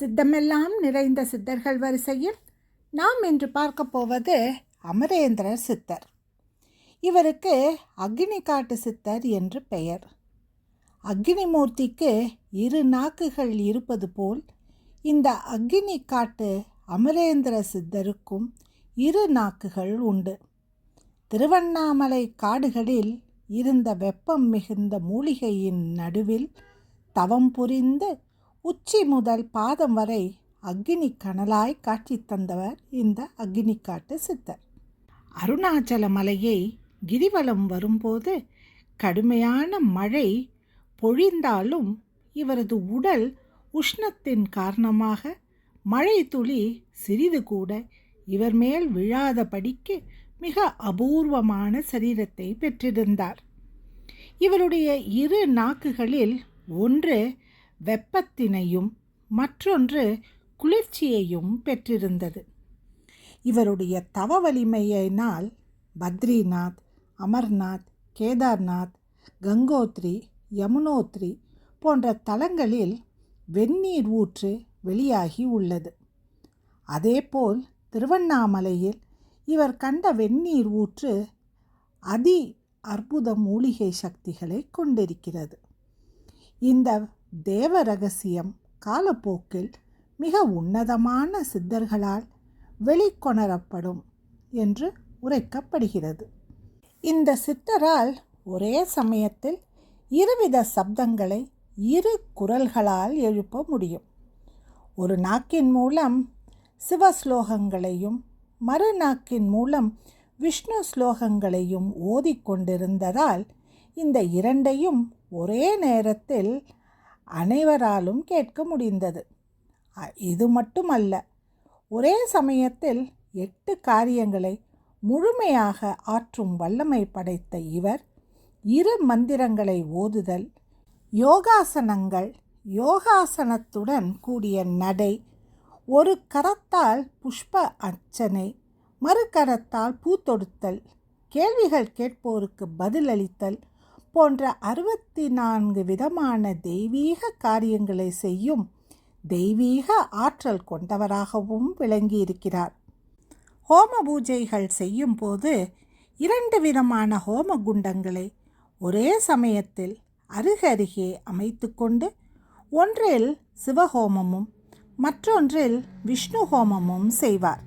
சித்தமெல்லாம் நிறைந்த சித்தர்கள் வரிசையில் நாம் இன்று பார்க்க போவது அமரேந்திரர் சித்தர். இவருக்கு அக்னி காட்டு சித்தர் என்று பெயர். அக்னிமூர்த்திக்கு இரு நாக்குகள் இருப்பது போல் இந்த அக்னி காட்டு அமரேந்திர சித்தருக்கும் இரு நாக்குகள் உண்டு. திருவண்ணாமலை காடுகளில் இருந்த வெப்பம் மிகுந்த மூலிகையின் நடுவில் தவம் புரிந்து உச்சி முதல் பாதம் வரை அக்னி கனலாய் காட்சி தந்தவர் இந்த அக்னி காட்டு சித்தர். அருணாச்சல மலையை கிரிவலம் வரும்போது கடுமையான மழை பொழிந்தாலும் இவரது உடல் உஷ்ணத்தின் காரணமாக மழை துளி சிறிது கூட இவர் மேல் விழாதபடிக்கு மிக அபூர்வமான சரீரத்தை பெற்றிருந்தார். இவருடைய இரு நாக்குகளில் ஒன்று வெப்பத்தினையும் மற்றொன்று குளிர்ச்சியையும் பெற்றிருந்தது. இவருடைய தவ வலிமையினால் பத்ரிநாத் அமர்நாத் கேதார்நாத் கங்கோத்ரி யமுனோத்ரி போன்ற தலங்களில் வெந்நீர் ஊற்று வெளியாகி உள்ளது. அதேபோல் திருவண்ணாமலையில் இவர் கண்ட வெந்நீர் ஊற்று அதி அற்புத மூலிகை சக்திகளை கொண்டிருக்கிறது. இந்த தேவ ரகசியம் காலப்போக்கில் மிக உன்னதமான சித்தர்களால் வெளிக்கொணரப்படும் என்று உரைக்கப்படுகிறது. இந்த சித்தரால் ஒரே சமயத்தில் இருவித சப்தங்களை இரு குரல்களால் எழுப்ப முடியும். ஒரு நாக்கின் மூலம் சிவஸ்லோகங்களையும் மறு நாக்கின் மூலம் விஷ்ணு ஸ்லோகங்களையும் ஓதிக்கொண்டிருந்ததால் இந்த இரண்டையும் ஒரே நேரத்தில் அனைவராலும் கேட்க முடிந்தது. இது மட்டுமல்ல ஒரே சமயத்தில் எட்டு காரியங்களை முழுமையாக ஆற்றும் வல்லமை படைத்த இவர் இரு மந்திரங்களை ஓதுதல் யோகாசனங்கள் யோகாசனத்துடன் கூடிய நடை ஒரு கரத்தால் புஷ்ப அர்ச்சனை மறு கரத்தால் பூத்தொடுத்தல் கேள்விகள் கேட்போருக்கு பதிலளித்தல் போன்ற அறுபத்தி நான்கு விதமான தெய்வீக காரியங்களை செய்யும் தெய்வீக ஆற்றல் கொண்டவராகவும் விளங்கியிருக்கிறார். ஹோம பூஜைகள் செய்யும் போது இரண்டு விதமான ஹோம குண்டங்களை ஒரே சமயத்தில் அருகருகே அமைத்துக்கொண்டு ஒன்றில் சிவஹோமமும் மற்றொன்றில் விஷ்ணு ஹோமமும் செய்வார்.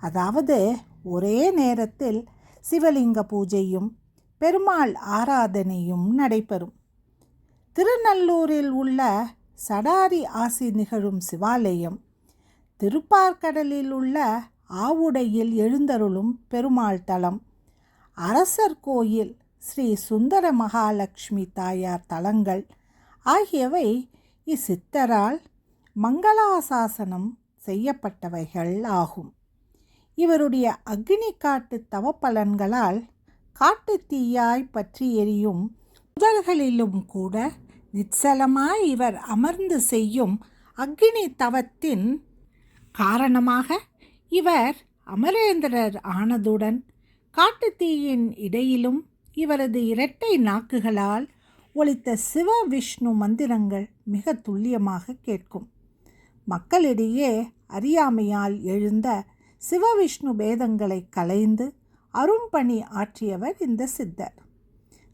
அதாவது ஒரே நேரத்தில் சிவலிங்க பூஜையும் பெருமாள் ஆராதனையும் நடைபெறும். திருநல்லூரில் உள்ள சடாரி ஆசி நிகழும் சிவாலயம் திருப்பார்கடலில் உள்ள ஆவுடையில் எழுந்தருளும் பெருமாள் தலம் அரசர் கோயில் ஸ்ரீ சுந்தர மகாலட்சுமி தாயார் தலங்கள் ஆகியவை இச்சித்தரால் மங்களாசாசனம் செய்யப்பட்டவைகள் ஆகும். இவருடைய அக்னி காட்டு தவப்பலன்களால் காட்டுத் தீயாய் பற்றி எரியும் புதர்களிலும் கூட நிச்சலமாய் இவர் அமர்ந்து செய்யும் அக்னி தவத்தின் காரணமாக இவர் அமரேந்திரர் ஆனதுடன் காட்டுத்தீயின் இடையிலும் இவரது இரட்டை நாக்குகளால் ஒழித்த சிவ விஷ்ணு மந்திரங்கள் மிக துல்லியமாக கேட்கும். மக்களிடையே அறியாமையால் எழுந்த சிவவிஷ்ணு பேதங்களை கலைந்து அரும்பணி ஆற்றியவர் இந்த சித்தர்.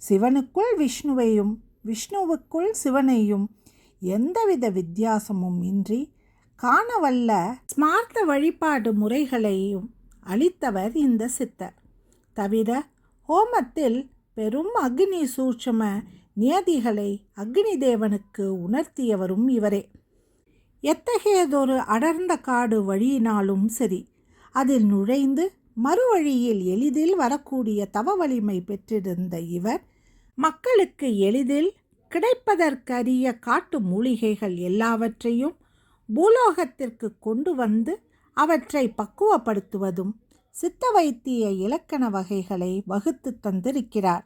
சிவனுக்குள் விஷ்ணுவையும் விஷ்ணுவுக்குள் சிவனையும் எந்தவித வித்தியாசமும் இன்றி காணவல்ல ஸ்மார்த்த வழிபாடு முறைகளையும் அளித்தவர் இந்த சித்தர். தவிர ஹோமத்தில் பெரும் அக்னி சூட்சம நியதிகளை அக்னி தேவனுக்கு உணர்த்தியவரும் இவரே. எத்தகையதொரு அடர்ந்த காடு வழியினாலும் சரி அதில் நுழைந்து மறுவழியில் எளிதில் வரக்கூடிய தவ வலிமை பெற்றிருந்த இவர் மக்களுக்கு எளிதில் கிடைப்பதற்கரிய காட்டு மூலிகைகள் எல்லாவற்றையும் பூலோகத்திற்கு கொண்டு வந்து அவற்றை பக்குவப்படுத்துவதும் சித்த வைத்திய இலக்கண வகைகளை வகுத்து தந்திருக்கிறார்.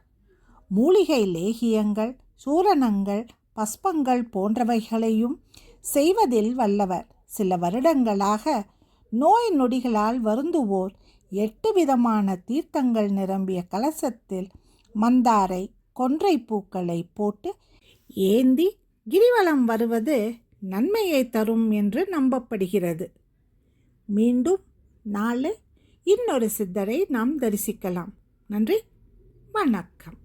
மூலிகை லேகியங்கள் சூரணங்கள் பஸ்பங்கள் போன்றவைகளையும் செய்வதில் வல்லவர். சில வருடங்களாக நோய் நொடிகளால் வருந்துவோர் எட்டு விதமான தீர்த்தங்கள் நிரம்பிய கலசத்தில் மந்தாரை கொன்றை பூக்களை போட்டு ஏந்தி கிரிவலம் வருவது நன்மையை தரும் என்று நம்பப்படுகிறது. மீண்டும் நாளை இன்னொரு சித்தரை நாம் தரிசிக்கலாம். நன்றி வணக்கம்.